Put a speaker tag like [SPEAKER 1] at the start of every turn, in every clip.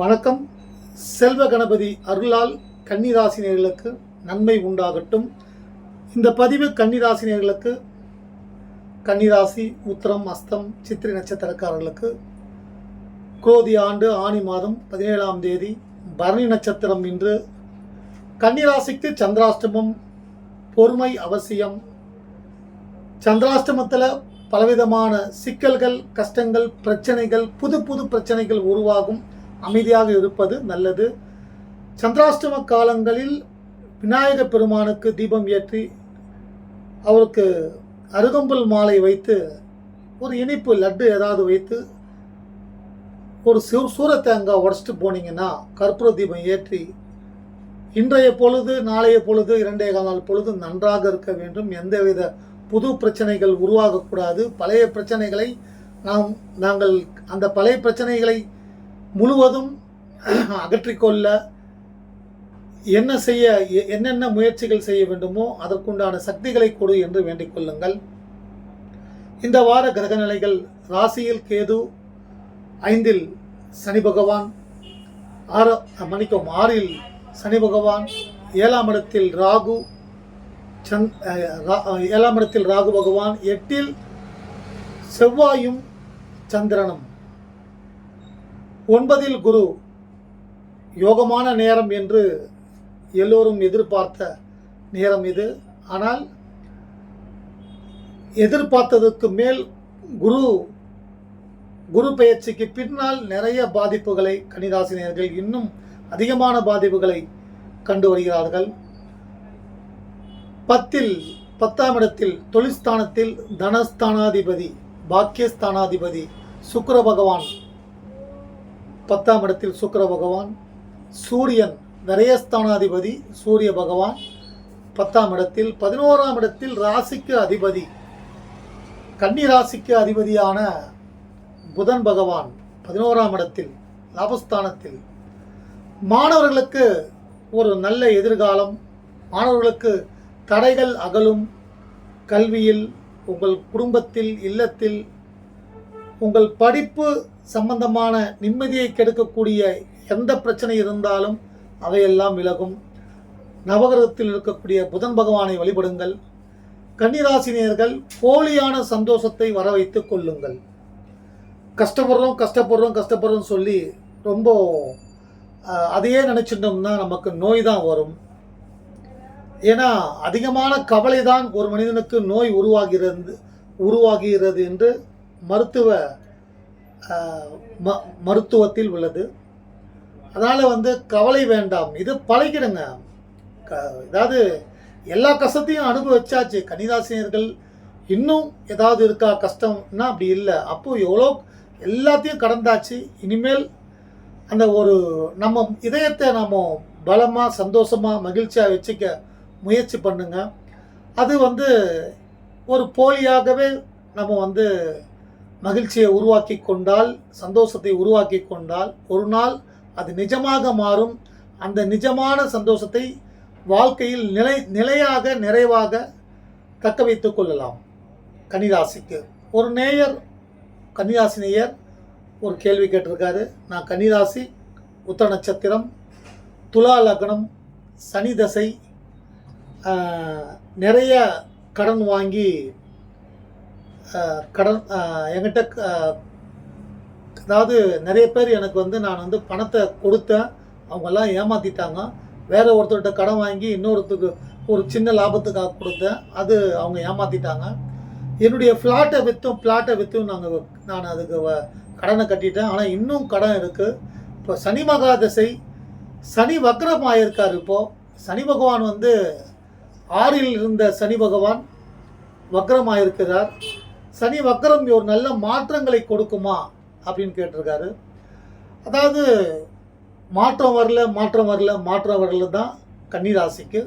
[SPEAKER 1] வணக்கம். செல்வ கணபதி அருளால் கன்னிராசினியர்களுக்கு நன்மை உண்டாகட்டும். இந்த பதிவு கன்னிராசினியர்களுக்கு கன்னிராசி உத்திரம் அஸ்தம் சித்திரை நட்சத்திரக்காரர்களுக்கு குரோதி ஆண்டு ஆணி மாதம் பதினேழாம் தேதி பரணி நட்சத்திரம் இன்று. கன்னிராசிக்கு சந்திராஷ்டமம் பொறுமை அவசியம். சந்திராஷ்டமத்தில் பலவிதமான சிக்கல்கள் கஷ்டங்கள் பிரச்சனைகள் புது புது பிரச்சனைகள் உருவாகும். அமைதியாக இருப்பது நல்லது. சந்திராஷ்டம காலங்களில் விநாயக பெருமானுக்கு தீபம் ஏற்றி அவருக்கு அருகம்புல் மாலை வைத்து ஒரு இனிப்பு லட்டு ஏதாவது வைத்து ஒரு சூ சூரத்தேங்காய் உடச்சிட்டு போனீங்கன்னா கற்பூர தீபம் ஏற்றி இன்றைய பொழுது நாளைய பொழுது இரண்டே கால் நாள் பொழுது நன்றாக இருக்க வேண்டும். எந்தவித புது பிரச்சனைகள் உருவாகக்கூடாது. பழைய பிரச்சனைகளை நாம் நாங்கள் அந்த பழைய பிரச்சனைகளை முழுவதும் அகற்றிக்கொள்ள என்ன செய்ய எ- என்னென்ன முயற்சிகள் செய்ய வேண்டுமோ அதற்குண்டான சக்திகளை கொடு என்று வேண்டிக் கொள்ளுங்கள். இந்த வார கிரகநிலைகள் ராசியில் கேது ஐந்தில் சனி பகவான் ஆறு மணிக்கும் ஆறில் சனி பகவான் ஏழாம் இடத்தில் ராகு சந்த் ஏழாம் இடத்தில் ராகு பகவான் எட்டில் செவ்வாயும் சந்திரனும். ஒன்பதில் குரு. யோகமான நேரம் என்று எல்லோரும் எதிர்பார்த்த நேரம் இது. ஆனால் எதிர்பார்த்ததற்கு மேல் குரு குரு பெயர்ச்சிக்கு பின்னால் நிறைய பாதிப்புகளை கன்னிராசினியர்கள் இன்னும் அதிகமான பாதிப்புகளை கண்டு வருகிறார்கள். பத்தில் பத்தாம் இடத்தில் தொழிற்ஸ்தானத்தில் தனஸ்தானாதிபதி பாக்கியஸ்தானாதிபதி சுக்கர பகவான் பத்தாம் இடத்தில் சுக்கிர பகவான் சூரியன் விரயஸ்தானாதிபதி சூரிய பகவான் பத்தாம் இடத்தில் பதினோராம் இடத்தில் ராசிக்கு அதிபதி கன்னி ராசிக்கு அதிபதியான புதன் பகவான் பதினோராம் இடத்தில் லாபஸ்தானத்தில். மாணவர்களுக்கு ஒரு நல்ல எதிர்காலம் மாணவர்களுக்கு தடைகள் அகலும் கல்வியில் உங்கள் குடும்பத்தில் இல்லத்தில் உங்கள் படிப்பு சம்பந்தமான நிம்மதியை கெடுக்கக்கூடிய எந்த பிரச்சனை இருந்தாலும் அவையெல்லாம் விலகும். நவகிரகத்தில் இருக்கக்கூடிய புதன் பகவானை வழிபடுங்கள். கன்னிராசினியர்கள் போலியான சந்தோஷத்தை வர வைத்து கொள்ளுங்கள். கஷ்டப்படுறோம் கஷ்டப்படுறோம் கஷ்டப்படுறோம் சொல்லி ரொம்ப அதையே நினச்சிட்டோம்னா நமக்கு நோய் தான் வரும். ஏன்னா அதிகமான கவலை தான் ஒரு மனிதனுக்கு நோய் உருவாகிறது உருவாகிறது என்று மருத்துவ ம மருத்துவத்தில் உள்ளது. அதனால் வந்து கவலை வேண்டாம். இது பழகிடுங்க. க ஏதாவது எல்லா கஷ்டத்தையும் அனுபவிச்சாச்சு. கன்னிராசினியர்கள் இன்னும் ஏதாவது இருக்கா? கஷ்டம்னா அப்படி இல்லை. அப்போது எவ்வளோ எல்லாத்தையும் கடந்தாச்சு. இனிமேல் அந்த ஒரு நம்ம இதயத்தை நம்ம பலமாக சந்தோஷமாக மகிழ்ச்சியாக வச்சுக்க முயற்சி பண்ணுங்க. அது வந்து ஒரு போலியாகவே நம்ம வந்து மகிழ்ச்சியை உருவாக்கி கொண்டால் சந்தோஷத்தை உருவாக்கி கொண்டால் ஒரு நாள் அது நிஜமாக மாறும். அந்த நிஜமான சந்தோஷத்தை வாழ்க்கையில் நிலை நிலையாக நிறைவாக தக்க வைத்து கொள்ளலாம். கன்னிராசிக்கு. ஒரு நேயர் கன்னிராசி நேயர் ஒரு கேள்வி கேட்டிருக்காரு. நான் கன்னிராசி உத்தர நட்சத்திரம் துலா லக்னம் சனி தசை நிறைய கடன் வாங்கி கடன் என்கிட்ட அதாவது நிறைய பேர் எனக்கு வந்து நான் வந்து பணத்தை கொடுத்தேன். அவங்கெல்லாம் ஏமாத்திட்டாங்க. வேற ஒருத்தர்கிட்ட கடன் வாங்கி இன்னொருத்தருக்கு ஒரு சின்ன லாபத்துக்காக கொடுத்தேன். அது அவங்க ஏமாத்திட்டாங்க. என்னுடைய ஃப்ளாட்டை விற்றும் ஃப்ளாட்டை விற்றும் நாங்கள் நான் அதுக்கு வ- கடனை கட்டிட்டேன். ஆனால் இன்னும் கடன் இருக்குது இப்போ சனி மகா திசை சனி வக்ரம் ஆகியிருக்கார் இப்போது சனி பகவான் வந்து ஆறில் இருந்த சனி பகவான் வக்ரம் ஆயிருக்கிறார் சனி வக்கரம் ஒரு நல்ல மாற்றங்களை கொடுக்குமா அப்படின்னு கேட்டிருக்காரு. அதாவது மாற்றம் வரல மாற்றம் வரல மாற்றம் வரல தான் கன்னிராசிக்கு.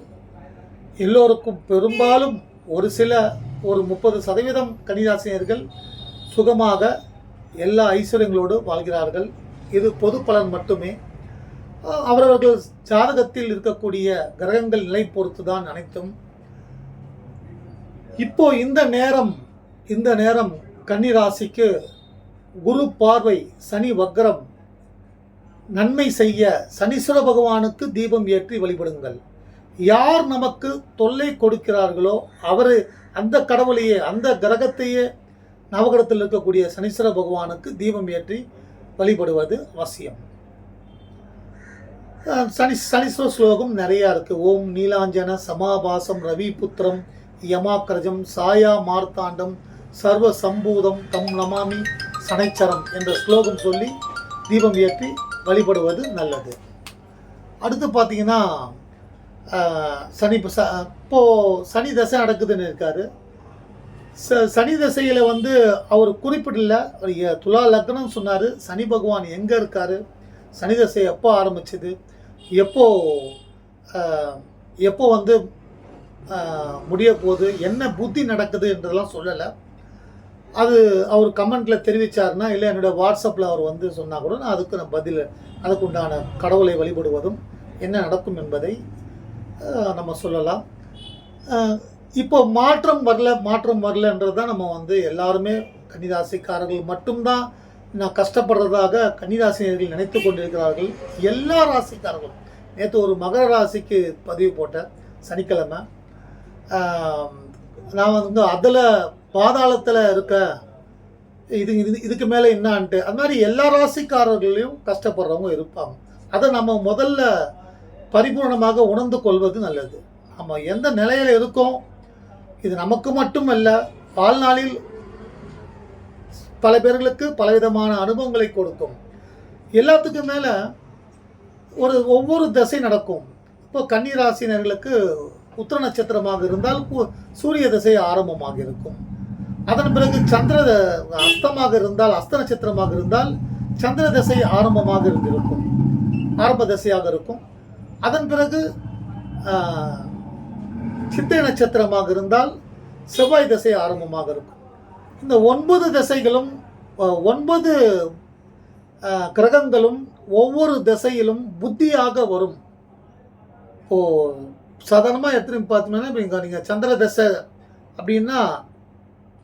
[SPEAKER 1] எல்லோருக்கும் பெரும்பாலும் ஒரு சில ஒரு முப்பது சதவீதம் கன்னிராசினியர்கள் சுகமாக எல்லா ஐஸ்வர்யங்களோடு வாழ்கிறார்கள். இது பொது பலன் மட்டுமே. அவரவர்கள் ஜாதகத்தில் இருக்கக்கூடிய கிரகங்கள் நிலை பொறுத்து தான் அனைத்தும் இப்போ இந்த நேரம் இந்த நேரம் கன்னிராசிக்கு குரு பார்வை சனி வக்ரம். நன்மை செய்ய சனீஸ்வர பகவானுக்கு தீபம் ஏற்றி வழிபடுங்கள். யார் நமக்கு தொல்லை கொடுக்கிறார்களோ அவர் அந்த கடவுளையே அந்த கிரகத்தையே நவகிரகத்தில் இருக்கக்கூடிய சனீஸ்வர பகவானுக்கு தீபம் ஏற்றி வழிபடுவது அவசியம். சனி சனீஸ்வர ஸ்லோகம் நிறையா இருக்குது ஓம் நீலாஞ்சன சமாபாசம் ரவி புத்திரம் யமாக்கிரஜம் சாயா மார்த்தாண்டம் சர்வ சம்பூதம் தம் நமாமி சனைச்சரம் என்ற ஸ்லோகம் சொல்லி தீபம் ஏற்றி வழிபடுவது நல்லது. அடுத்து பார்த்தீங்கன்னா சனி ச இப்போது சனி தசை நடக்குதுன்னு இருக்காரு. ச சனி தசையில் வந்து அவர் குறிப்பிடல அவர் துலா லக்னம் சொன்னார். சனி பகவான் எங்கே இருக்கார்? சனி தசை எப்போ ஆரம்பிச்சது? எப்போ எப்போ வந்து முடிய போகுது? என்ன புத்தி நடக்குது என்றதெல்லாம் சொல்லலை. அது அவர் கமெண்ட்டில் தெரிவித்தாருன்னா இல்லை என்னோட வாட்ஸ்அப்பில் அவர் வந்து சொன்னால் கூட நான் அதுக்கு நான் பதில் அதுக்கு உண்டான கடவுளை வழிபடுவதும் என்ன நடக்கும் என்பதை நம்ம சொல்லலாம். இப்போ மாற்றம் வரல மாற்றம் வரலன்றது தான் நம்ம வந்து எல்லாருமே கன்னிராசிக்காரர்கள் மட்டும்தான் நான் கஷ்டப்படுறதாக கன்னிராசினியர்கள் நினைத்து கொண்டிருக்கிறார்கள். எல்லா ராசிக்காரர்களும். நேற்று ஒரு மகர ராசிக்கு பதிவு போட்டேன் சனிக்கிழமை. நான் வந்து அதில் பாதாளத்தில் இருக்க இது இது இதுக்கு மேலே என்னான்ட்டு அது மாதிரி எல்லா ராசிக்காரர்களையும் கஷ்டப்படுறவங்க இருப்பாங்க. அதை நம்ம முதல்ல பரிபூர்ணமாக உணர்ந்து கொள்வது நல்லது. நம்ம எந்த நிலையில் இருக்கோம் இது நமக்கு மட்டும் அல்ல வாழ்நாளில் பல பேர்களுக்கு பலவிதமான அனுபவங்களை கொடுக்கும். எல்லாத்துக்கும் மேலே ஒரு ஒவ்வொரு திசை நடக்கும். இப்போ கன்னிராசினர்களுக்கு உத்திர நட்சத்திரமாக இருந்தால் சூரிய திசை ஆரம்பமாக இருக்கும். அதன் பிறகு சந்திர அஸ்தமாக இருந்தால் அஸ்த நட்சத்திரமாக இருந்தால் சந்திர திசை ஆரம்பமாக இருந்திருக்கும். ஆரம்ப திசையாக இருக்கும். அதன் பிறகு சித்திரை நட்சத்திரமாக இருந்தால் செவ்வாய் திசை ஆரம்பமாக இருக்கும். இந்த ஒன்பது திசைகளும் ஒன்பது கிரகங்களும் ஒவ்வொரு திசையிலும் புத்தியாக வரும். ஓ சாதாரணமாக எடுத்துன்னு பார்த்தோம்னா இப்போ இங்கே நீங்கள் சந்திர தசை அப்படின்னா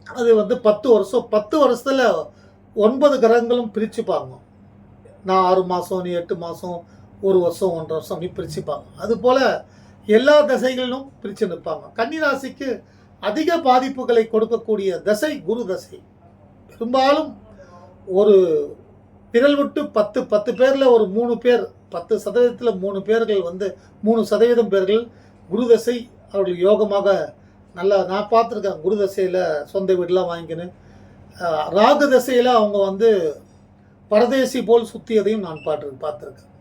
[SPEAKER 1] அது வந்து பத்து வருஷம் பத்து வருஷத்தில் ஒன்பது கிரகங்களும் பிரிச்சுப்பாங்க நான் ஆறு மாதம் நீ எட்டு மாதம் ஒரு வருஷம் ஒன்றரை வருஷம் அப்படி பிரிச்சுப்பாங்க அதுபோல் எல்லா தசைகளிலும் பிரித்து நிற்பாங்க. கன்னிராசிக்கு அதிக பாதிப்புகளை கொடுக்கக்கூடிய தசை குரு தசை. பெரும்பாலும் ஒரு விரல் விட்டு பத்து பத்து பேரில் ஒரு மூணு பேர் பத்து சதவீதத்தில் மூணு பேர்கள் வந்து மூணு சதவீதம் பேர்கள் குரு தசை அவர்கள் யோகமாக நல்லா நான் பார்த்துருக்கேன் குரு தசையில் சொந்த வீடெலாம் வாங்கிக்கின்னு. ராகு தசையில் அவங்க வந்து பரதேசி போல் சுற்றியதையும் நான் பாட்டு பார்த்துருக்கேன்.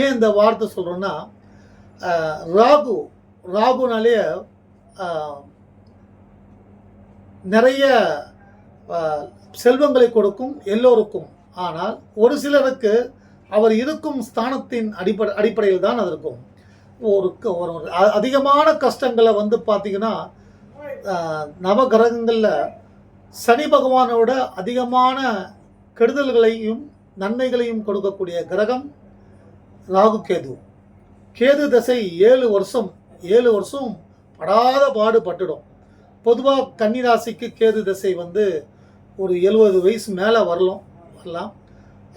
[SPEAKER 1] ஏன் இந்த வார்த்தை சொல்கிறேன்னா ராகு ராகுனாலே நிறைய செல்வங்களை கொடுக்கும் எல்லோருக்கும். ஆனால் ஒரு சிலருக்கு அவர் இருக்கும் ஸ்தானத்தின் அடிப்படை அடிப்படையில் தான் அது இருக்கும். ஒரு ஒரு ஒரு அதிகமான கஷ்டங்களை வந்து பார்த்திங்கன்னா நவகிரகங்களில் சனி பகவானோட அதிகமான கெடுதல்களையும் நன்மைகளையும் கொடுக்கக்கூடிய கிரகம் ராகு கேது. கேது தசை ஏழு வருஷம் ஏழு வருஷம் படாத பாடு பட்டுடும். பொதுவாக கன்னிராசிக்கு கேது தசை வந்து ஒரு எழுபது வயசு மேலே வரலாம் வரலாம்.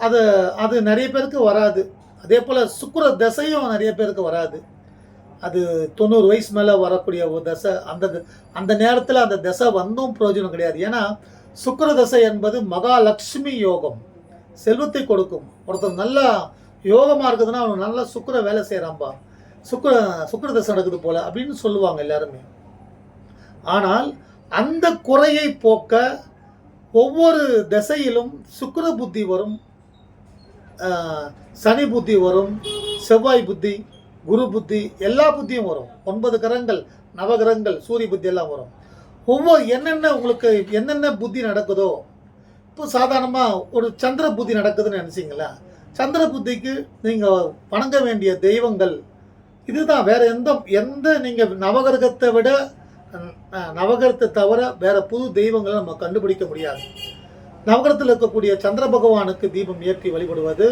[SPEAKER 1] அது அது நிறைய பேருக்கு வராது. அதே போல் சுக்கர தசையும் நிறைய பேருக்கு வராது. அது தொண்ணூறு வயசு மேலே வரக்கூடிய ஒரு தசை அந்த த- அந்த நேரத்தில் அந்த தசை வந்தும் பிரயோஜனம் கிடையாது. ஏன்னா சுக்கர தசை என்பது மகாலட்சுமி யோகம். செல்வத்தை கொடுக்கும். ஒருத்தர் நல்லா யோகமாக இருக்குதுன்னா அவன் நல்லா சுக்கிர வேலை செய்கிறான்பா சுக்கர சுக்கர தசை நடக்குது போல அப்படின்னு சொல்லுவாங்க எல்லாருமே. ஆனால் அந்த குறையை போக்க ஒவ்வொரு திசையிலும் சுக்கர புத்தி வரும் சனி புத்தி வரும் செவ்வாய் புத்தி குரு புத்தி எல்லா புத்தியும் வரும். ஒன்பது கிரகங்கள் நவகிரகங்கள் சூரிய புத்தி எல்லாம் வரும். ஒவ்வொரு என்னென்ன உங்களுக்கு என்னென்ன புத்தி நடக்குதோ இப்போ சாதாரணமாக ஒரு சந்திர புத்தி நடக்குதுன்னு நினச்சிங்களா? சந்திர புத்திக்கு நீங்கள் வணங்க வேண்டிய தெய்வங்கள் இதுதான். வேறு எந்த எந்த நீங்கள் நவகிரகத்தை விட நவகிரகத்தை தவிர வேறு புது தெய்வங்களை நம்ம கண்டுபிடிக்க முடியாது. நவகிரகத்தில் இருக்கக்கூடிய சந்திர பகவானுக்கு தீபம் ஏற்றி வழிபடுவது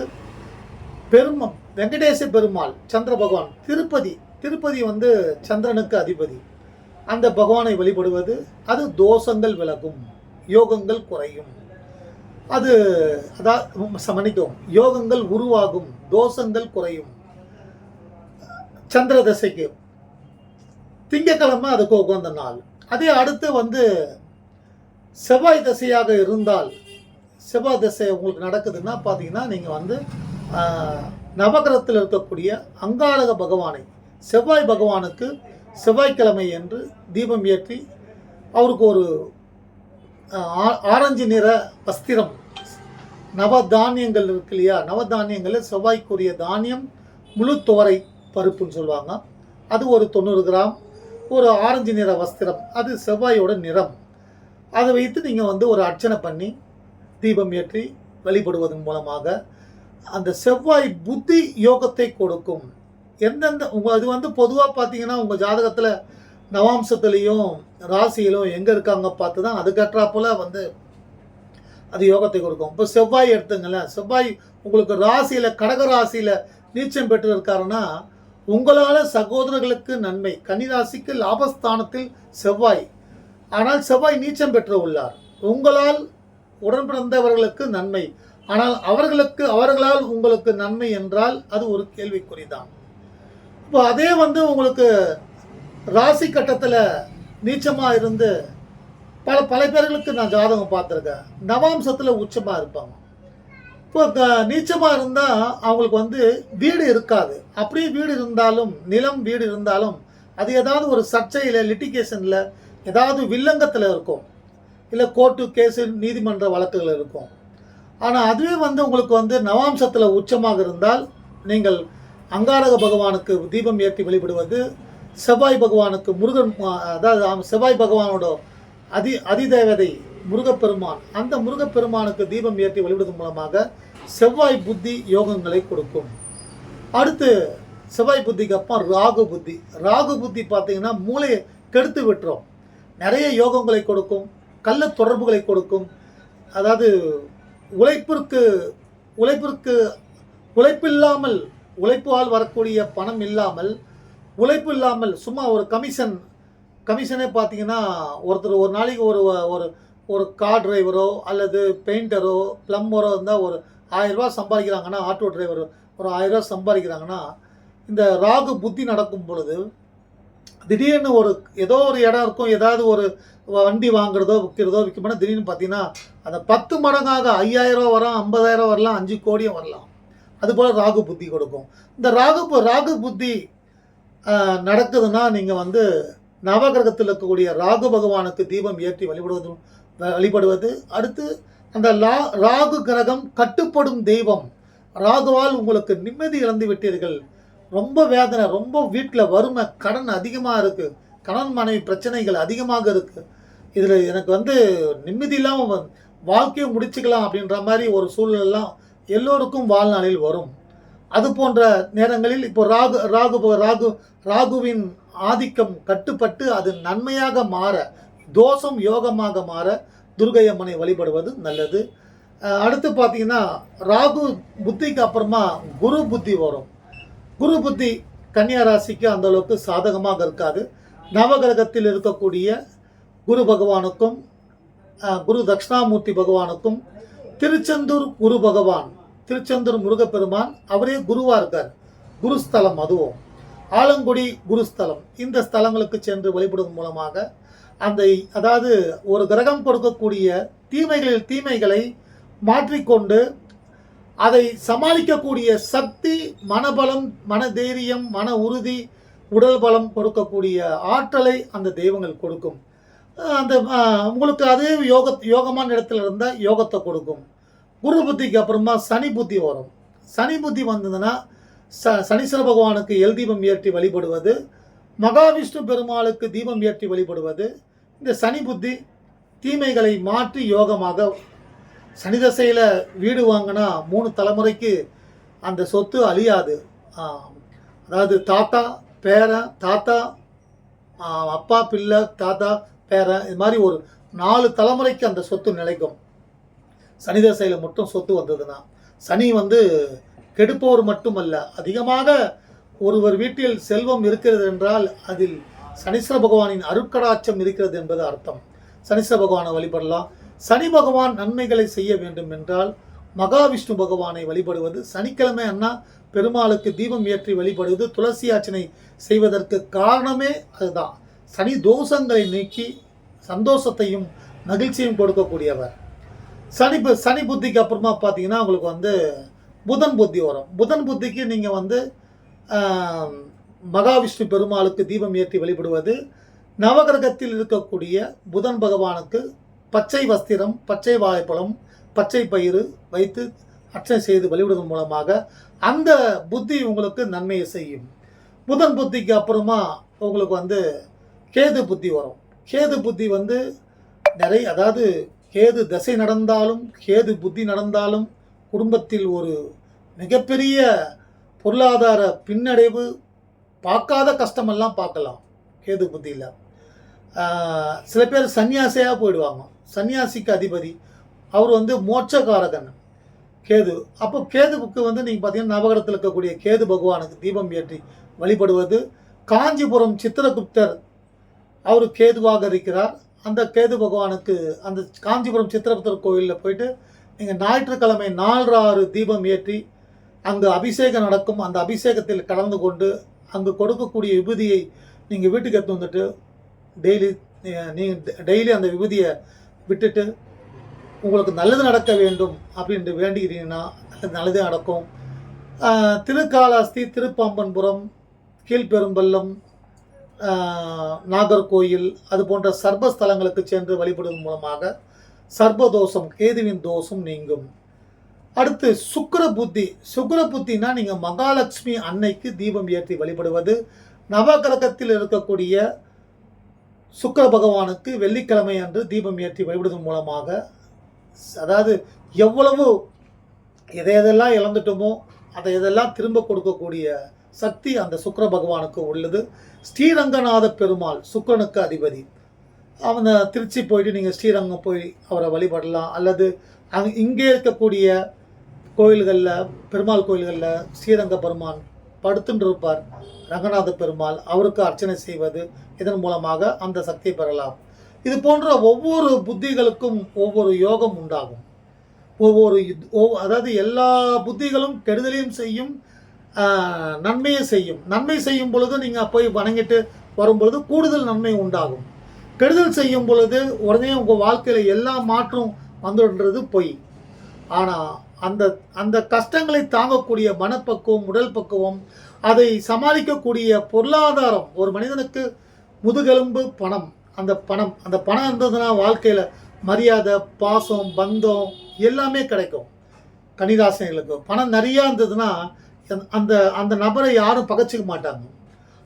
[SPEAKER 1] பெருமம் வெங்கடேச பெருமாள் சந்திர பகவான் திருப்பதி திருப்பதி வந்து சந்திரனுக்கு அதிபதி. அந்த பகவானை வழிபடுவது அது தோஷங்கள் விலகும் யோகங்கள் குறையும். அது அதாவது மன்னிக்கவும் யோகங்கள் உருவாகும் தோஷங்கள் குறையும். சந்திர தசைக்கு. திங்கக்கிழமை அதுக்கு உகந்த நாள். அதே அடுத்து வந்து செவ்வாய் தசையாக இருந்தால் செவ்வாய் தசை உங்களுக்கு நடக்குதுன்னா பார்த்தீங்கன்னா நீங்கள் வந்து நவகிரகத்தில் இருக்கக்கூடிய அங்காரக பகவானை செவ்வாய் பகவானுக்கு செவ்வாய்க்கிழமை என்று தீபம் ஏற்றி அவருக்கு ஒரு ஆ- ஆரஞ்சு நிற வஸ்திரம் நவதானியங்கள் இருக்கு இல்லையா? நவதானியங்களில் செவ்வாய்க்குரிய தானியம் முழு துவரை பருப்புன்னு சொல்லுவாங்க. அது ஒரு தொண்ணூறு கிராம் ஒரு ஆரஞ்சு நிற வஸ்திரம் அது செவ்வாயோட நிறம். அதை வைத்து நீங்கள் வந்து ஒரு அர்ச்சனை பண்ணி தீபம் ஏற்றி வழிபடுவதன் மூலமாக அந்த செவ்வாய் புத்தி யோகத்தை கொடுக்கும். எந்தெந்த உங்கள் அது வந்து பொதுவாக பார்த்தீங்கன்னா உங்கள் ஜாதகத்தில் நவாம்சத்துலேயும் ராசியிலும் எங்கே இருக்காங்க பார்த்து தான் அதுக்கற்றாப்புல வந்து அது யோகத்தை கொடுக்கும். இப்போ செவ்வாய் எடுத்துங்களேன். செவ்வாய் உங்களுக்கு ராசியில் கடக ராசியில் நீச்சம் பெற்று இருக்காருன்னா உங்களால் சகோதரர்களுக்கு நன்மை. கன்னிராசிக்கு லாபஸ்தானத்தில் செவ்வாய். ஆனால் செவ்வாய் நீச்சம் பெற்று உள்ளார். உங்களால் உடன்பிறந்தவர்களுக்கு நன்மை. ஆனால் அவர்களுக்கு அவர்களால் உங்களுக்கு நன்மை என்றால் அது ஒரு கேள்விக்குறிதான். இப்போ அதே வந்து உங்களுக்கு ராசி கட்டத்தில் நீச்சமாக இருந்து பல பல பேர்களுக்கு நான் ஜாதகம் பார்த்துருக்கேன். நவாம்சத்தில் உச்சமாக இருப்பாங்க. இப்போ நீச்சமாக இருந்தால் அவங்களுக்கு வந்து வீடு இருக்காது. அப்படியே வீடு இருந்தாலும் நிலம் வீடு இருந்தாலும் அது ஏதாவது ஒரு சர்ச்சையில் லிட்டிகேஷனில் ஏதாவது வில்லங்கத்தில் இருக்கும். இல்லை கோர்ட்டு கேஸு நீதிமன்ற வழக்குகள் இருக்கும். ஆனால் அதுவே வந்து உங்களுக்கு வந்து நவாம்சத்தில் உச்சமாக இருந்தால் நீங்கள் அங்காரக பகவானுக்கு தீபம் ஏற்றி வழிபடுவது செவ்வாய் பகவானுக்கு முருகன் அதாவது செவ்வாய் பகவானோட அதி அதிதேவதை முருகப்பெருமான் அந்த முருகப்பெருமானுக்கு தீபம் ஏற்றி வழிபடுவதன் மூலமாக செவ்வாய் புத்தி யோகங்களை கொடுக்கும். அடுத்து செவ்வாய் புத்திக்கு அப்புறம் ராகு புத்தி. ராகு புத்தி பார்த்தீங்கன்னா மூளையை கெடுத்து விட்டுரும். நிறைய யோகங்களை கொடுக்கும் கள்ள தொடர்புகளை கொடுக்கும். அதாவது உழைப்பிற்கு உழைப்பிற்கு உழைப்பில்லாமல் உழைப்பால் வரக்கூடிய பணம் இல்லாமல் உழைப்பு இல்லாமல் சும்மா ஒரு கமிஷன் கமிஷனே பார்த்தீங்கன்னா ஒருத்தர் ஒரு நாளைக்கு ஒரு ஒரு ஒரு கார் டிரைவரோ அல்லது பெயிண்டரோ ப்ளம்பரோ இருந்தால் ஒரு ஆயிரரூபா சம்பாதிக்கிறாங்கன்னா ஆட்டோ டிரைவர் ஒரு ஆயிரரூபா சம்பாதிக்கிறாங்கன்னா இந்த ராகு புத்தி நடக்கும் பொழுது திடீர்னு ஒரு ஏதோ ஒரு இடம் இருக்கும் ஏதாவது ஒரு வண்டி வாங்குறதோ விற்கிறதோ விற்கும்போது திடீர்னு பார்த்தீங்கன்னா அந்த பத்து மடங்காக ஐயாயிரம் வரும் ஐம்பதாயிரம் வரலாம் அஞ்சு கோடியும் வரலாம். அதுபோல் ராகு புத்தி கொடுக்கும். இந்த ராகு பு- ராகு புத்தி நடக்குதுன்னா நீங்கள் வந்து நவகிரகத்தில் இருக்கக்கூடிய ராகு பகவானுக்கு தீபம் ஏற்றி வழிபடுவது வ- வழிபடுவது. அடுத்து அந்த லா ராகு கிரகம் கட்டுப்படும் தெய்வம். ராகுவால் உங்களுக்கு நிம்மதி இழந்து விட்டீர்கள். ரொம்ப வேதனை ரொம்ப வீட்டில் வறுமை கடன் அதிகமாக இருக்குது கணவன் மனைவி பிரச்சனைகள் அதிகமாக இருக்குது இதில் எனக்கு வந்து நிம்மதி இல்லாமல் வாழ்க்கையை முடிச்சுக்கலாம் அப்படின்ற மாதிரி ஒரு சூழ்நிலாம் எல்லோருக்கும் வாழ்நாளில் வரும். அது போன்ற நேரங்களில் இப்போ ராகு ராகு ராகு ராகுவின் ஆதிக்கம் கட்டுப்பட்டு அது நன்மையாக மாற தோஷம் யோகமாக மாற துர்கை அம்மனை வழிபடுவது நல்லது. அடுத்து பார்த்தீங்கன்னா ராகு புத்திக்கு அப்புறமா குரு புத்தி வரும். குரு புத்தி கன்னியா ராசிக்கு அந்த அளவுக்கு சாதகமாக இருக்காது. நவகிரகத்தில் இருக்கக்கூடிய குரு பகவானுக்கும் குரு தட்சிணாமூர்த்தி பகவானுக்கும் திருச்செந்தூர் குரு பகவான் திருச்செந்தூர் முருகப்பெருமான் அவரே குருவாக இருக்கார். குருஸ்தலம் அதுவும். ஆலங்குடி குருஸ்தலம். இந்த ஸ்தலங்களுக்கு சென்று வழிபடுவதன் மூலமாக அந்த அதாவது ஒரு கிரகம் கொடுக்கக்கூடிய தீமைகளில் தீமைகளை மாற்றிக்கொண்டு அதை சமாளிக்கக்கூடிய சக்தி மனபலம் மனதைரியம் மன உறுதி உடல் பலம் கொடுக்கக்கூடிய ஆற்றலை அந்த தெய்வங்கள் கொடுக்கும். அந்த உங்களுக்கு அதே யோக யோகமான இடத்துல இருந்தால் யோகத்தை கொடுக்கும். குரு புத்திக்கு அப்புறமா சனி புத்தி வரும். சனி புத்தி வந்ததுன்னா ச சனீஸ்வர பகவானுக்கு எல் தீபம் ஏற்றி வழிபடுவது மகாவிஷ்ணு பெருமாளுக்கு தீபம் ஏற்றி வழிபடுவது இந்த சனி புத்தி தீமைகளை மாற்றி யோகமாக சனி தசையில் வீடு வாங்கினா மூணு தலைமுறைக்கு அந்த சொத்து அழியாது. அதாவது தாத்தா பேரன் தாத்தா அப்பா பிள்ளை தாத்தா பேரன் இது மாதிரி ஒரு நாலு தலைமுறைக்கு அந்த சொத்து நிலைக்கும். சனி தசையில் மட்டும் சொத்து வந்ததுன்னா சனி வந்து கெடுப்பவர் மட்டுமல்ல அதிகமாக ஒருவர் வீட்டில் செல்வம் இருக்கிறது என்றால் அதில் சனீஸ்வர பகவானின் அருட்கடாட்சம் இருக்கிறது என்பது அர்த்தம். சனீஸ்வர பகவானை வழிபடலாம். சனி பகவான் நன்மைகளை செய்ய வேண்டும் என்றால் மகாவிஷ்ணு பகவானை வழிபடுவது சனிக்கிழமை அண்ணா பெருமாளுக்கு தீபம் ஏற்றி வழிபடுவது துளசி ஆச்சனை செய்வதற்கு காரணமே அதுதான். சனி தோஷங்களை நீக்கி சந்தோஷத்தையும் மகிழ்ச்சியும் கொடுக்கக்கூடியவர். சனி பு- சனி புத்திக்கு அப்புறமா பார்த்தீங்கன்னா உங்களுக்கு வந்து புதன் புத்தி வரும். புதன் புத்திக்கு நீங்கள் வந்து மகாவிஷ்ணு பெருமாளுக்கு தீபம் ஏற்றி வழிபடுவது நவகிரகத்தில் இருக்கக்கூடிய புதன் பகவானுக்கு பச்சை வஸ்திரம் பச்சை வாழைப்பழம் பச்சை பயிறு வைத்து அர்ச்சனை செய்து வழிபடுவதன் மூலமாக அந்த புத்தி உங்களுக்கு நன்மையை செய்யும். புதன் புத்திக்கு அப்புறமா உங்களுக்கு வந்து கேது புத்தி வரும். கேது புத்தி வந்து நிறைய அதாவது கேது தசை நடந்தாலும் கேது புத்தி நடந்தாலும் குடும்பத்தில் ஒரு மிகப்பெரிய பொருளாதார பின்னடைவு பார்க்காத கஷ்டமெல்லாம் பார்க்கலாம். கேது புத்தியில். சில பேர் சன்னியாசியாக போயிடுவாங்க. சன்னியாசிக்கு அதிபதி. அவர் வந்து மோட்சகாரகன் கேது. அப்போ கேதுவுக்கு வந்து நீங்கள் பார்த்தீங்கன்னா நவகரத்தில் இருக்கக்கூடிய கேது பகவானுக்கு தீபம் ஏற்றி வழிபடுவது. காஞ்சிபுரம் சித்திரகுப்தர். அவர் கேதுவாக இருக்கிறார். அந்த கேது பகவானுக்கு அந்த காஞ்சிபுரம் சித்திரகுப்தர் கோயிலில் போயிட்டு நீங்கள் ஞாயிற்றுக்கிழமை நாலு ஆறு தீபம் ஏற்றி அங்கு அபிஷேகம் நடக்கும். அந்த அபிஷேகத்தில் கலந்து கொண்டு அங்கு கொடுக்கக்கூடிய விபூதியை நீங்கள் வீட்டுக்கு எடுத்து வந்துட்டு டெய்லி நீங்கள் டெய்லி அந்த விபூதியை விட்டுட்டு உங்களுக்கு நல்லது நடக்க வேண்டும் அப்படின்ட்டு வேண்டிக்கிறீங்கன்னா நல்லது நடக்கும். திருக்காலாஸ்தி திருப்பாம்பன்புரம் கீழ்பெரும்பள்ளம் நாகர்கோயில் அது போன்ற சர்ப ஸ்தலங்களுக்கு சென்று வழிபடுவதன் மூலமாக சர்பதோஷம் கேதுவின் தோஷம் நீங்கும். அடுத்து சுக்கர புத்தி. சுக்கர புத்தினா நீங்கள் மகாலட்சுமி அன்னைக்கு தீபம் ஏற்றி வழிபடுவது. நவகிரகத்தில் இருக்கக்கூடிய சுக்கர பகவானுக்கு வெள்ளிக்கிழமை அன்று தீபம் ஏற்றி வழிபடுவதன் மூலமாக அதாவது எவ்வளவு எதை எதெல்லாம் இழந்துட்டோமோ அதை எதெல்லாம் திரும்ப கொடுக்கக்கூடிய சக்தி அந்த சுக்கர பகவானுக்கு உள்ளது. ஸ்ரீரங்கநாத பெருமாள் சுக்கிரனுக்கு அதிபதி. அவன் திருச்சி போயிட்டு நீங்கள் ஸ்ரீரங்கம் போய் அவரை வழிபடலாம். அல்லது அங் இங்கே இருக்கக்கூடிய கோயில்களில் பெருமாள் கோயில்களில் ஸ்ரீரங்க பெருமான் படுத்துட்டு இருப்பார் ரங்கநாத பெருமாள் அவருக்கு அர்ச்சனை செய்வது இதன் மூலமாக அந்த சக்தியை பெறலாம். இது போன்ற ஒவ்வொரு புத்திகளுக்கும் ஒவ்வொரு யோகம் உண்டாகும். ஒவ்வொரு ஒவ்- அதாவது எல்லா புத்திகளும் கெடுதலையும் செய்யும் நன்மையை செய்யும். நன்மை செய்யும் பொழுது நீங்கள் போய் வணங்கிட்டு வரும்பொழுது கூடுதல் நன்மை உண்டாகும். கெடுதல் செய்யும் பொழுது உடனே உங்கள் வாழ்க்கையில் எல்லா மாற்றம் வந்துடுன்றது பொய். ஆனால் அந்த அந்த கஷ்டங்களை தாங்கக்கூடிய மனப்பக்குவம் உடல் பக்குவம் அதை சமாளிக்கக்கூடிய பொருளாதாரம். ஒரு மனிதனுக்கு முதுகெலும்பு பணம். அந்த பணம் அந்த பணம் இருந்ததுன்னா வாழ்க்கையில் மரியாதை பாசம் பந்தம் எல்லாமே கிடைக்கும். கன்னிராசினிகளுக்கு பணம் நிறையா இருந்ததுன்னா அந்த- அந்த நபரை யாரும் பகச்சிக்க மாட்டாங்க.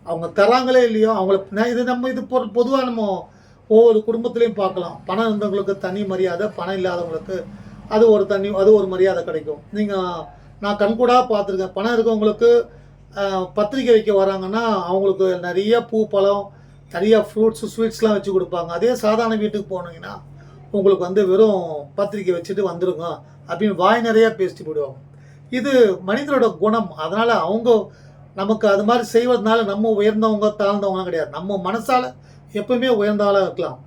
[SPEAKER 1] அவங்க தராங்களே இல்லையோ அவங்கள இது நம்ம இது பொதுவாக நம்ம ஒவ்வொரு குடும்பத்துலேயும் பார்க்கலாம். பணம் இருந்தவங்களுக்கு தனி மரியாதை பணம் இல்லாதவங்களுக்கு அது ஒரு தனி அது ஒரு மரியாதை கிடைக்கும். நீங்கள் நான் கண்கூடாக பார்த்துருக்கேன். பணம் இருக்கவங்களுக்கு பத்திரிக்கை வைக்க வராங்கன்னா அவங்களுக்கு நிறைய பூ பழம் நிறைய ஃப்ரூட்ஸ் ஸ்வீட்ஸ்லாம் வச்சு கொடுப்பாங்க. அதே சாதாரண வீட்டுக்கு போனீங்கன்னா உங்களுக்கு வந்து வெறும் பத்திரிக்கை வச்சுட்டு வந்துருங்க அப்படின்னு வாய் நிறையா பேசிட்டு போயிடுவாங்க. இது மனிதனோட குணம். அதனால் அவங்க நமக்கு அது மாதிரி செய்வதனால நம்ம உயர்ந்தவங்க தாழ்ந்தவங்க கிடையாது. நம்ம மனசால் எப்பவுமே உயர்ந்தாலும் இருக்கலாம்.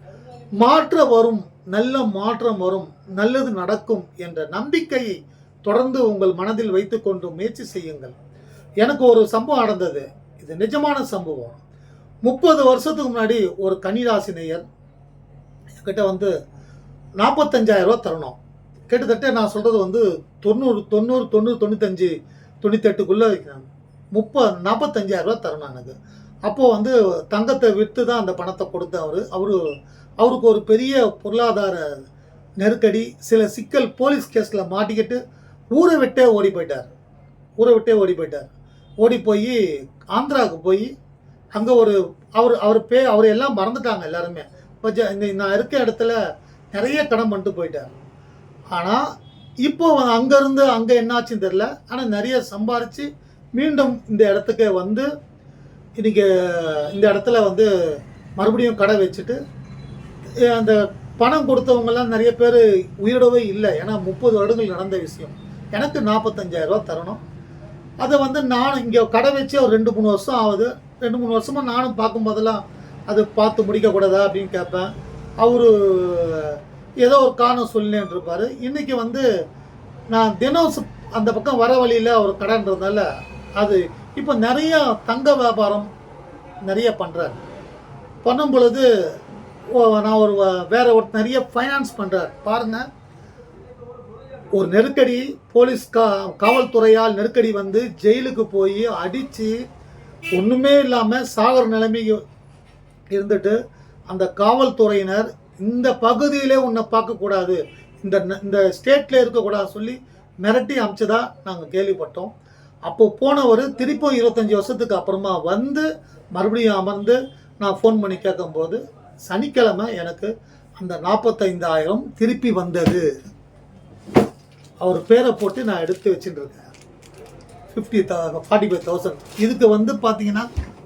[SPEAKER 1] மாற்றம் வரும். நல்ல மாற்றம் வரும் நல்லது நடக்கும் என்ற நம்பிக்கையை தொடர்ந்து உங்கள் மனதில் வைத்துக்கொண்டு முயற்சி செய்யுங்கள். எனக்கு ஒரு சம்பவம் நடந்தது. இது நிஜமான சம்பவம். முப்பது வருஷத்துக்கு முன்னாடி ஒரு கன்னிராசி நேயர் என்கிட்ட வந்து நாற்பத்தஞ்சாயிரம் ரூபா தரணும். கிட்டத்தட்ட நான் சொல்கிறது வந்து தொண்ணூறு தொண்ணூறு தொண்ணூறு தொண்ணூத்தஞ்சு தொண்ணூத்தெட்டுக்குள்ளே முப்பது நாற்பத்தஞ்சாயிரம் ரூபா தரணும் எனக்கு. அப்போது வந்து தங்கத்தை விற்று தான் அந்த பணத்தை கொடுத்த அவர். அவர் அவருக்கு ஒரு பெரிய பொருளாதார நெருக்கடி சில சிக்கல் போலீஸ் கேஸில் மாட்டிக்கிட்டு ஊரை விட்டே ஓடி போயிட்டார். ஊரை விட்டே ஓடி போயிட்டார். ஓடி போய் ஆந்திராவுக்கு போய் அங்கே ஒரு அவர் அவர் பே அவர் எல்லாம் மறந்துட்டாங்க எல்லாருமே. கொஞ்சம் இந்த நான் இருக்க இடத்துல நிறைய கடன் பண்ணிட்டு போயிட்டார். ஆனால் இப்போ அங்கேருந்து அங்கே என்னாச்சுன்னு தெரில ஆனால் நிறைய சம்பாரித்து மீண்டும் இந்த இடத்துக்கு வந்து இன்றைக்கி இந்த இடத்துல வந்து மறுபடியும் கடை வச்சுட்டு அந்த பணம் கொடுத்தவங்கெல்லாம் நிறைய பேர் உயிரோடவே இல்லை. ஏன்னா முப்பது வருடங்கள் நடந்த விஷயம். எனக்கு நாற்பத்தஞ்சாயிரரூவா தரணும். அதை வந்து நான் இங்கே கடை வச்சு ஒரு ரெண்டு மூணு வருஷம் ஆகுது. ரெண்டு மூணு வருஷமாக நானும் பார்க்கும்போதெல்லாம் அது பார்த்து முடிக்கக்கூடாதா அப்படின்னு கேட்பேன். அவர் ஏதோ ஒரு காரணம் சொல்லினேன் இருப்பார். இன்றைக்கி வந்து நான் தினம் சு- அந்த பக்கம் வர வழியில் அவர் கடைன்றதுனால அது இப்போ நிறைய தங்க வியாபாரம் நிறைய பண்ணுறாரு பண்ணும் பொழுது நான் ஒரு வேறு வேற ஒரு நிறைய ஃபைனான்ஸ் பண்ணுறார் பாருங்கள் ஒரு நெருக்கடி போலீஸ் கா காவல்துறையால் நெருக்கடி வந்து ஜெயிலுக்கு போய் அடித்து ஒன்றுமே இல்லாமல் சாகர நிலைமைக்கு இருந்துட்டு அந்த காவல்துறையினர் இந்த பகுதியிலே உன்னை பார்க்கக்கூடாது இந்த இந்த ஸ்டேட்டில் இருக்கக்கூடாது சொல்லி மிரட்டி அமிச்சதா நாங்கள் கேள்விப்பட்டோம். அப்போது போனவர் திருப்பும் இருபத்தஞ்சி வருஷத்துக்கு அப்புறமா வந்து மறுபடியும் அமர்ந்து நான் ஃபோன் பண்ணி கேட்கும்போது சனிக்கிழமை எனக்கு அந்த நாற்பத்தைந்தாயிரம் திருப்பி வந்தது. அவர் பேரை போட்டு நான் எடுத்து வச்சுட்டு இருக்கேன் ஃபிஃப்டி ஃபார்ட்டி ஃபைவ் தௌசண்ட் இதுக்கு வந்து பார்த்தீங்கன்னா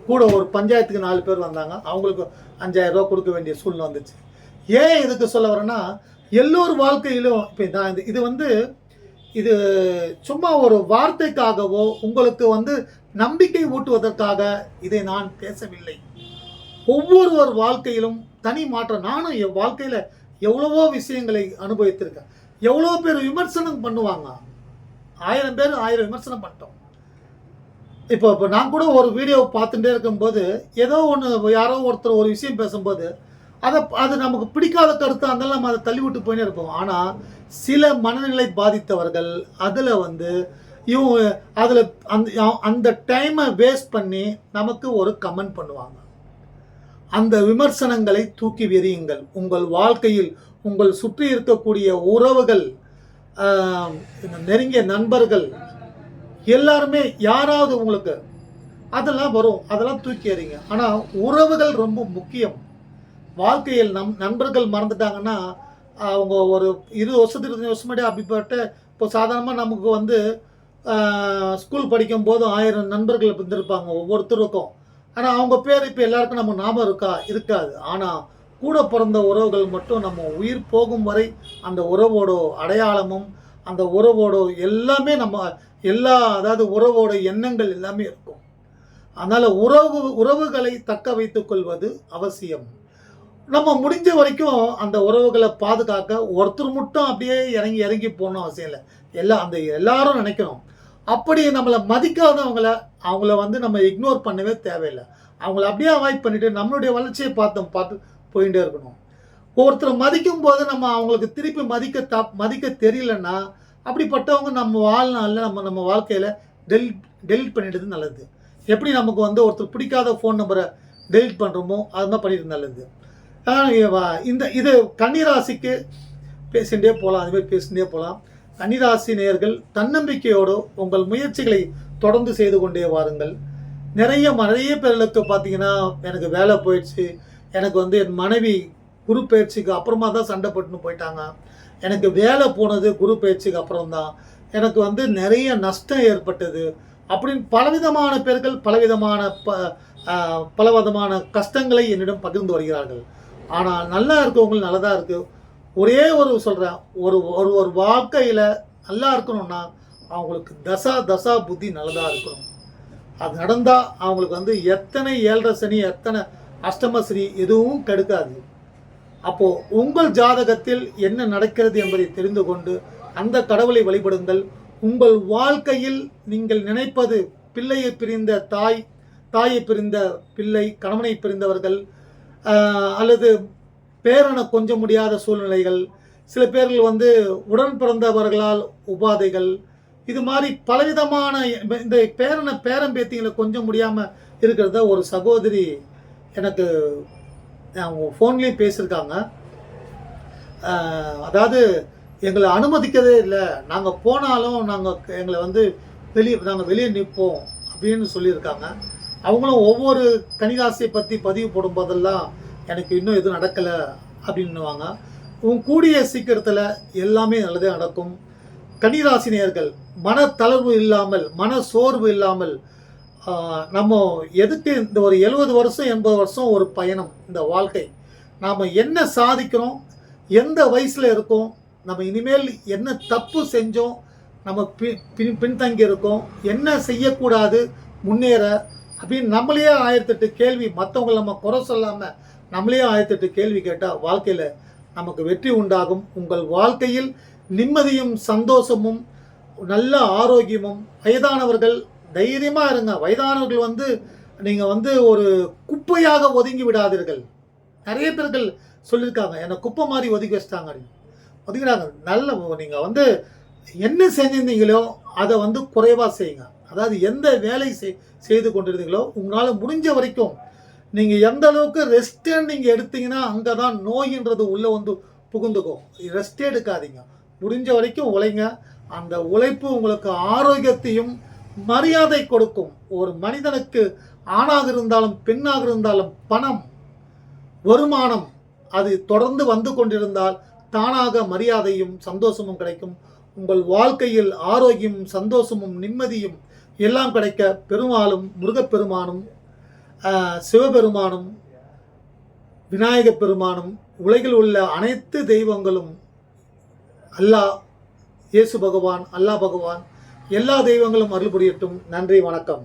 [SPEAKER 1] கூட ஒரு பஞ்சாயத்துக்கு நாலு பேர் வந்தாங்க. அவங்களுக்கு அஞ்சாயிரம் ரூபா கொடுக்க வேண்டிய சூழ்நிலை வந்துச்சு. ஏன் இதுக்கு சொல்ல வரேன்னா எல்லோர் வாழ்க்கையிலும் இப்போ நான் இது இது வந்து இது சும்மா ஒரு வார்த்தைக்காகவோ உங்களுக்கு வந்து நம்பிக்கை ஊட்டுவதற்காக இதை நான் பேசவில்லை. ஒவ்வொருவர் வாழ்க்கையிலும் தனி மாற்றம். நானும் என் வாழ்க்கையில் எவ்வளவோ விஷயங்களை அனுபவித்திருக்கேன். எவ்வளோ பேர் விமர்சனம் பண்ணுவாங்க. ஆயிரம் பேர் ஆயிரம் விமர்சனம் பண்ணிட்டோம். இப்போ இப்போ நான் கூட ஒரு வீடியோ பார்த்துட்டே இருக்கும்போது ஏதோ ஒன்று யாரோ ஒருத்தர் ஒரு விஷயம் பேசும்போது அதை அது நமக்கு பிடிக்காத கருத்து அதெல்லாம் நம்ம அதை தள்ளி விட்டு போயினே இருப்போம். ஆனால் சில மனநிலை பாதித்தவர்கள் அதில் வந்து இவங்க அதில் அந்த அந்த டைமை வேஸ்ட் பண்ணி நமக்கு ஒரு கமெண்ட் பண்ணுவாங்க. அந்த விமர்சனங்களை தூக்கி வெறியுங்கள். உங்கள் வாழ்க்கையில் உங்கள் சுற்றி இருக்கக்கூடிய உறவுகள் நெருங்கிய நண்பர்கள் எல்லாருமே யாராவது உங்களுக்கு அதெல்லாம் வரும். அதெல்லாம் தூக்கி எறிங்க. ஆனால் உறவுகள் ரொம்ப முக்கியம். வாழ்க்கையில் நம் நண்பர்கள் மறந்துட்டாங்கன்னா அவங்க ஒரு இருபது வருஷத்துக்கு இருபத்தஞ்சு வருஷம் முன்னாடி அப்படிப்பட்ட இப்போ சாதாரணமாக நமக்கு வந்து ஸ்கூல் படிக்கும் போதும் ஆயிரம் நண்பர்கள் இருந்திருப்பாங்க ஒவ்வொருத்தருக்கும். ஆனால் அவங்க பேர் இப்போ எல்லாருக்கும் நம்ம ஞாபகம் இருக்கா? இருக்காது. ஆனால் கூட பிறந்த உறவுகள் மட்டும் நம்ம உயிர் போகும் வரை அந்த உறவோட அடையாளமும் அந்த உறவோட எல்லாமே நம்ம எல்லா அதாவது உறவோட எண்ணங்கள் எல்லாமே இருக்கும். அதனால் உறவு உறவுகளை தக்க வைத்து கொள்வது அவசியம். நம்ம முடிஞ்ச வரைக்கும் அந்த உறவுகளை பாதுகாக்க ஒருத்தர் மட்டும் அப்படியே இறங்கி இறங்கி போகணும் அவசியம் இல்லை. எல்லாம் அந்த எல்லாரும் நினைக்கணும். அப்படி நம்மளை மதிக்காதவங்கள அவங்கள வந்து நம்ம இக்னோர் பண்ணவே தேவையில்லை. அவங்கள அப்படியே அவாய்ட் பண்ணிவிட்டு நம்மளுடைய வளர்ச்சியை பார்த்தோம் பார்த்து போயிட்டே இருக்கணும். ஒருத்தரை மதிக்கும் போது நம்ம அவங்களுக்கு திருப்பி மதிக்க த மதிக்க தெரியலன்னா அப்படிப்பட்டவங்க நம்ம வாழ்நாளில் நம்ம நம்ம வாழ்க்கையில் டெலிட் டெலிட் பண்ணிடுறது நல்லது. எப்படி நமக்கு வந்து ஒருத்தர் பிடிக்காத ஃபோன் நம்பரை டெலிட் பண்ணுறோமோ அது மாதிரி பண்ணிடுறது நல்லது. இந்த இது கன்னிராசிக்கு பேசிகிட்டே போகலாம் அதுமாதிரி பேசிகிட்டே போகலாம் கன்னிராசி நேர்கள் தன்னம்பிக்கையோடு உங்கள் முயற்சிகளை தொடர்ந்து செய்து கொண்டே வாருங்கள். நிறைய நிறைய பேர்களுக்கு பார்த்தீங்கன்னா எனக்கு வேலை போயிடுச்சு. எனக்கு வந்து என் மனைவி குரு பயிற்சிக்கு அப்புறமா தான் சண்டை போட்டுன்னு போயிட்டாங்க. எனக்கு வேலை போனது குரு பயிற்சிக்கு அப்புறம் தான் எனக்கு வந்து நிறைய நஷ்டம் ஏற்பட்டது. அப்படின்னு பலவிதமான பேர்கள் பலவிதமான ப பலவிதமான கஷ்டங்களை என்னிடம் பகிர்ந்து வருகிறார்கள். ஆனால் நல்லா இருக்கவங்களுக்கு நல்லதாக இருக்குது ஒரே ஒரு சொல்கிறேன் ஒரு ஒரு ஒரு வாழ்க்கையில் நல்லா இருக்கணும்னா அவங்களுக்கு தசா தசா புத்தி நல்லதாக இருக்கணும். அது நடந்தால் அவங்களுக்கு வந்து எத்தனை ஏழரை சனி எத்தனை அஷ்டமஸ்ரீ எதுவும் கெடுக்காது. அப்போது உங்கள் ஜாதகத்தில் என்ன நடக்கிறது என்பதை தெரிந்து கொண்டு அந்த கடவுளை வழிபடுங்கள். உங்கள் வாழ்க்கையில் நீங்கள் நினைப்பது பிள்ளையை பிரிந்த தாய் தாயை பிரிந்த பிள்ளை கணவனை பிரிந்தவர்கள் அல்லது பேரனை கொஞ்ச முடியாத சூழ்நிலைகள் சில பேர்கள் வந்து உடன் பிறந்தவர்களால் உபாதைகள் இது மாதிரி பலவிதமான இந்த பேரனை பேரன் பேத்திங்களை கொஞ்சம் முடியாமல் இருக்கிறத ஒரு சகோதரி எனக்கு அவங்க ஃபோன்லேயும் பேசியிருக்காங்க. அதாவது எங்களை அனுமதிக்கதே இல்லை. நாங்கள் போனாலும் நாங்கள் எங்களை வந்து வெளியே நாங்கள் வெளியே நிற்போம் அப்படின்னு சொல்லியிருக்காங்க. அவங்களும் ஒவ்வொரு கனிராசியை பற்றி பதிவு போடும்போதெல்லாம் எனக்கு இன்னும் எதுவும் நடக்கலை அப்படின்னுவாங்க உன் கூடிய சீக்கிரத்தில் எல்லாமே நல்லதே நடக்கும். கன்னிராசினியர்கள் மன தளர்வு இல்லாமல் மன சோர்வு இல்லாமல் நம்ம எதுக்கு இந்த ஒரு எழுபது வருஷம் எண்பது வருஷம் ஒரு பயணம் இந்த வாழ்க்கை? நாம் என்ன சாதிக்கிறோம்? எந்த வயசில் இருக்கோம்? நம்ம இனிமேல் என்ன தப்பு செஞ்சோம்? நம்ம பி- பின் பின்தங்கி இருக்கோம். என்ன செய்யக்கூடாது? முன்னேற அப்படின்னு நம்மளையே ஆயிரத்தெட்டு கேள்வி மற்றவங்களை நம்ம குறை சொல்லாமல் நம்மளே ஆயிரத்தெட்டு கேள்வி கேட்டால் வாழ்க்கையில் நமக்கு வெற்றி உண்டாகும். உங்கள் வாழ்க்கையில் நிம்மதியும் சந்தோஷமும் நல்ல ஆரோக்கியமும் வயதானவர்கள் தைரியமாக இருங்க. வயதானவர்கள் வந்து நீங்கள் வந்து ஒரு குப்பையாக ஒதுங்கி விடாதீர்கள். நிறைய பேர்கள் சொல்லியிருக்காங்க என்னை குப்பை மாதிரி ஒதுக்கி வச்சிட்டாங்க ஒதுக்கிட்டாங்க ஒதுக்கிறாங்க நல்ல நீங்கள் வந்து என்ன செஞ்சிருந்தீங்களோ அதை வந்து குறைவாக செய்யுங்க. அதாவது எந்த வேலை செய் செய்து கொண்டிருந்தீங்களோ உங்களால் முடிஞ்ச வரைக்கும் நீங்கள் எந்த அளவுக்கு ரெஸ்டே நீங்கள் எடுத்தீங்கன்னா அங்கே தான் நோயின்றது உள்ளே வந்து புகுந்துக்கும். ரெஸ்ட்டே எடுக்காதீங்க. முடிஞ்ச வரைக்கும் உழைங்க. அந்த உழைப்பு உங்களுக்கு ஆரோக்கியத்தையும் மரியாதை கொடுக்கும். ஒரு மனிதனுக்கு ஆணாக இருந்தாலும் பெண்ணாக இருந்தாலும் பணம் வருமானம் அது தொடர்ந்து வந்து கொண்டிருந்தால் தானாக மரியாதையும் சந்தோஷமும் கிடைக்கும். உங்கள் வாழ்க்கையில் ஆரோக்கியமும் சந்தோஷமும் நிம்மதியும் எல்லாம் கிடைக்க பெருமாளும் முருகப்பெருமானும் சிவபெருமானும் விநாயகப் பெருமானும் உலகில் உள்ள அனைத்து தெய்வங்களும் அல்லாஹ் இயேசு பகவான் அல்லாஹ் பகவான் எல்லா தெய்வங்களும் அருள் புரியட்டும் நன்றி வணக்கம்.